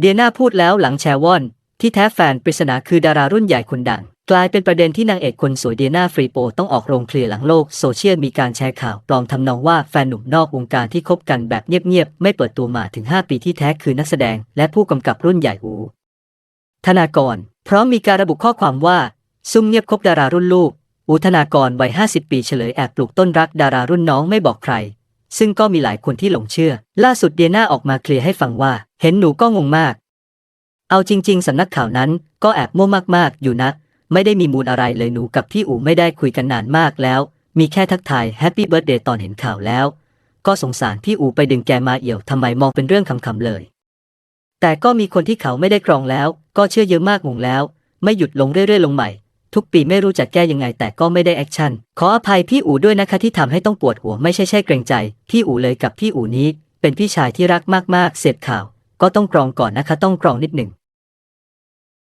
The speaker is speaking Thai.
เดียนาพูดแล้วหลังแชร์วอน ที่แท้แฟนปริศนาคือดารารุ่นใหญ่คนดัง กลายเป็นประเด็นที่นางเอกคนสวยเดียนาฟรีโปต้องออกโรงเคลียร์หลังโลกโซเชียลมีการแชร์ข่าวปลอมทำนองว่าแฟนหนุ่มนอกวงการที่คบกันแบบเงียบๆไม่เปิดตัวมาถึง 5 ปีที่แท้คือนักแสดง และผู้กำกับรุ่นใหญ่อูธนากร พร้อมมีการระบุข้อความว่า ซุ่มเงียบคบดารารุ่นลูกอูธนากรวัย 50 ปีเฉลยแอบปลูกต้นรักดารารุ่นน้องไม่บอกใคร ซึ่งก็มีหลายคนที่หลงเชื่อ ล่าสุดเดียนาออกมาเคลียร์ให้ฟังว่า เห็นหนูก็งงมาก เอาจริง ๆสำนักข่าวนั้นก็แอบมั่วมากๆ อยู่นะ ไม่ได้มีมูลอะไรเลยหนูกับพี่อู๋ไม่ได้คุยกันนานมากแล้ว มีแค่ทักทายแฮปปี้เบิร์ดเดย์ตอนเห็นข่าวแล้ว ก็สงสารพี่อู๋ไปดึงแกมาเอี่ยวทำไมมองเป็นเรื่องขำๆเลย แต่ก็มีคนที่เขาไม่ได้กรองแล้ว ก็เชื่อเยอะมากงงแล้ว ไม่หยุดลงเรื่อยๆ ลงใหม่ ทุกปีไม่รู้จะแก้ยังไงแต่ก็ไม่ได้แอคชั่น ขออภัยพี่อู๋ด้วยนะคะที่ทำให้ต้องปวดหัวไม่ใช่ใช่เกรงใจ พี่อู๋เลยกับพี่อู๋นี้ เป็นพี่ชายที่รักมากๆ เสพข่าว ก็ต้องกรองก่อนนะคะ ต้องกรองนิดหนึ่ง